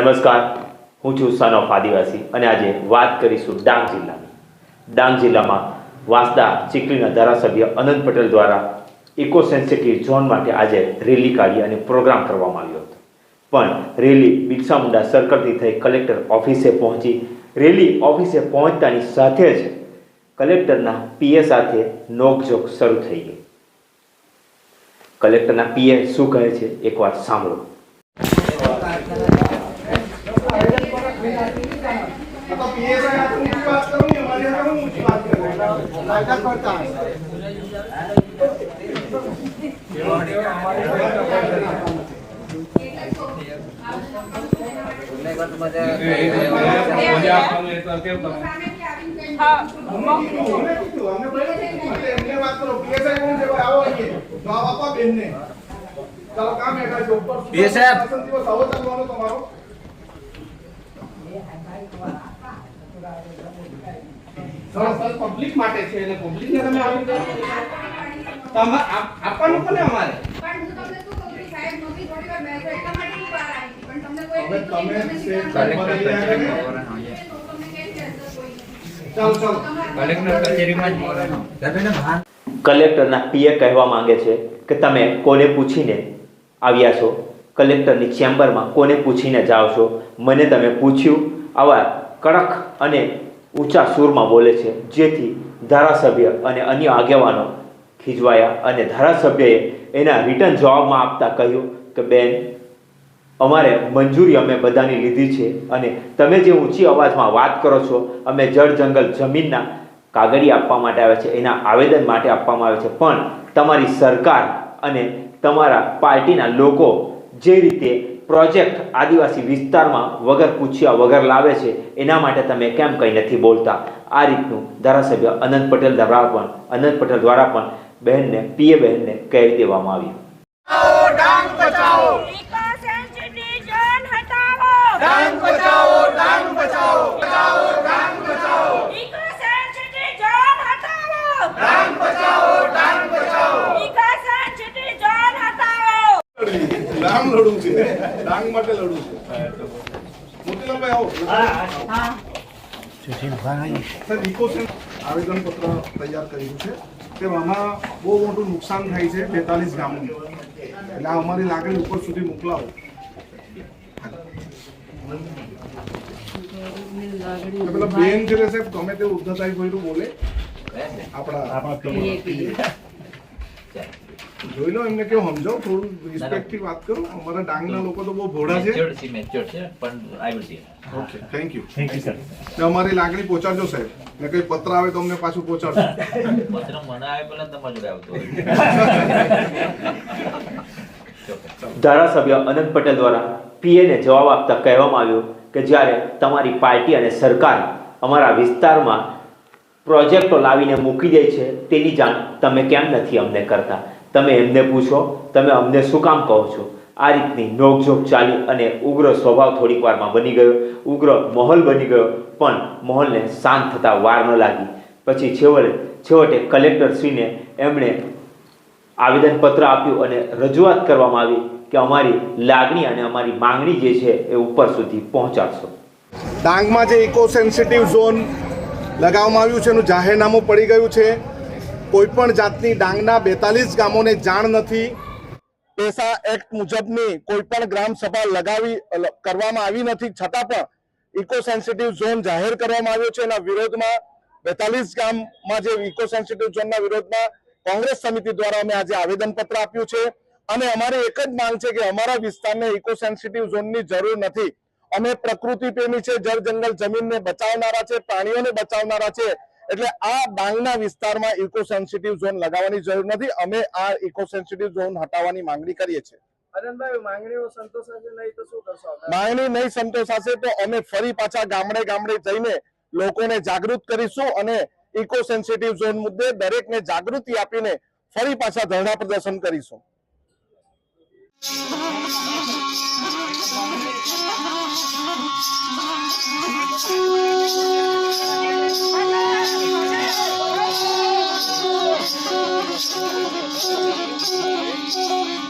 નમસ્કાર. હું છું સન ઓફ આદિવાસી અને આજે વાત કરીશું ડાંગ જિલ્લાની. ડાંગ જિલ્લામાં વાંસદા ચીખલીના ધારાસભ્ય અનંત પટેલ દ્વારા ઇકો સેન્સિટિવ ઝોન માટે આજે રેલી કાઢી અને પ્રોગ્રામ કરવામાં આવ્યો હતો. પણ રેલી બિરસા મુંડા સર્કલથી થઈ કલેક્ટર ઓફિસે પહોંચી. રેલી ઓફિસે પહોંચતાની સાથે જ કલેક્ટરના પીએ સાથે નોકઝોક શરૂ થઈ ગઈ. કલેક્ટરના પીએ શું કહે છે? એકવાર સાંભળો. करेंगे नाटक करता है અમે તમને માટે છે. અંદર કોઈ તમે ચાલો ચાલો. તમે આપવાનું કોને અમારે કલેક્ટરના પીએ કહેવા માંગે છે કે તમે કોને પૂછીને આવ્યા છો? કલેક્ટરની ચેમ્બરમાં કોને પૂછીને જાઓ છો? મને તમે પૂછ્યું આવા કડક અને ઊંચા સૂરમાં બોલે છે, જેથી ધારાસભ્ય અને અન્ય આગેવાનો ખીજવાયા અને ધારાસભ્યએ એના રિટર્ન જવાબમાં આપતા કહ્યું કે, બેન, અમારે મંજૂરી અમે બધાની લીધી છે અને તમે જે ઊંચી અવાજમાં વાત કરો છો, અમે જળ જંગલ જમીનના કાગળી આપવા માટે આવે છે, એના આવેદન માટે આપવામાં આવે છે, પણ તમારી સરકાર અને તમારા પાર્ટીના લોકો જે રીતે પ્રોજેક્ટ આદિવાસી વિસ્તારમાં વગર પૂછ્યા વગર લાવે છે, એના માટે તમે કેમ કંઈ નથી બોલતા? આ રીતનું ધારાસભ્ય અનંત પટેલ દ્વારા પણ, અનંત પટેલ દ્વારા પણ બહેનને, પીએ બહેનને કહી દેવામાં આવ્યું. ડાંગ માટે લડવું છું. મોતીલાલભાઈ આવો. આવેદન પત્ર તૈયાર કર્યું છે કે આમાં બહુ મોટું નુકસાન થાય છે બેતાલીસ ગામોનું. એટલે અમારી લાગણી ઉપર સુધી મોકલાવો. પેલા બેન છે સાહેબ ગમે તે ઉદ્ધતાઈ કોઈનું બોલે. આપણા જોઈ લો એમને કેવું સમજાવો થોડું રિસ્પેક્ટથી વાત કરો. અમારા ડાંગના લોકો તો બહુ ભોળા છે. પણ. Okay thank you thank you sir અમારી લાગણી પહોંચાડજો સાહેબ. ને કઈ પત્ર આવે તો અમને પાછું પહોંચાડજો. પત્ર મને આવે પેલા તમારા જોડે આવતો ધારાસભ્ય અનંત પટેલ દ્વારા પીએને જવાબ આપતા કહેવામાં આવ્યું કે જ્યારે તમારી પાર્ટી અને સરકાર અમારા વિસ્તારમાં પ્રોજેક્ટો લાવીને મૂકી દે છે તેની જાણ તમે કેમ નથી અમને કરતા? તમે એમને પૂછો, તમે અમને શું કામ કહો છો? આ રીતની નોકઝોક ચાલી અને ઉગ્ર સ્વભાવ થોડીક વારમાં બની ગયો. ઉગ્ર મહોલ બની ગયો, પણ મહોલને શાંત થતાં વાર ન લાગી. પછી છેવટે છેવટે કલેક્ટરશ્રીને એમણે આવેદનપત્ર આપ્યું અને રજૂઆત કરવામાં આવી કે અમારી લાગણી અને અમારી માંગણી જે છે એ ઉપર સુધી પહોંચાડશો. ડાંગમાં જે ઇકો સેન્સિટિવ ઝોન લગાવવામાં આવ્યું છે, એનું જાહેરનામું પડી ગયું છે. કોઈ પણ જાતની ડાંગના બેતાલીસ ગામોને જાણ નથી. પેસા એક્ટ મુજબની કોઈ પણ ગ્રામ સભા લગાવી કરવામાં આવી નથી. છતાં પણ ઇકો સેન્સિટિવ ઝોન જાહેર કરવામાં આવ્યો છે. એના વિરોધમાં બેતાલીસ ગામમાં જે ઇકો સેન્સિટિવ ઝોનના વિરોધમાં કોંગ્રેસ સમિતિ દ્વારા અમે આજે આવેદનપત્ર આપ્યું છે. અને અમારી એક જ માંગ છે કે અમારા વિસ્તારને ઇકો સેન્સિટિવ ઝોનની જરૂર નથી. અમે પ્રકૃતિ પ્રેમી છે. જળ જંગલ જમીનને બચાવનારા છે. પ્રાણીઓને બચાવનારા છે. એટલે આ ડાંગના વિસ્તારમાં ઇકો સેન્સિટિવ ઝોન લગાવવાની જરૂર નથી. અમે આ ઇકો સેન્સિટિવ ઝોન હટાવવાની માંગણી કરીએ છીએ. માંગણી નહીં સંતોષાશે તો અમે ફરી પાછા ગામડે ગામડે જઈને લોકોને જાગૃત કરીશું અને ઇકો સેન્સિટિવ ઝોન મુદ્દે દરેકને જાગૃતિ આપીને ફરી પાછા ધરણા પ્રદર્શન કરીશું. Thank you.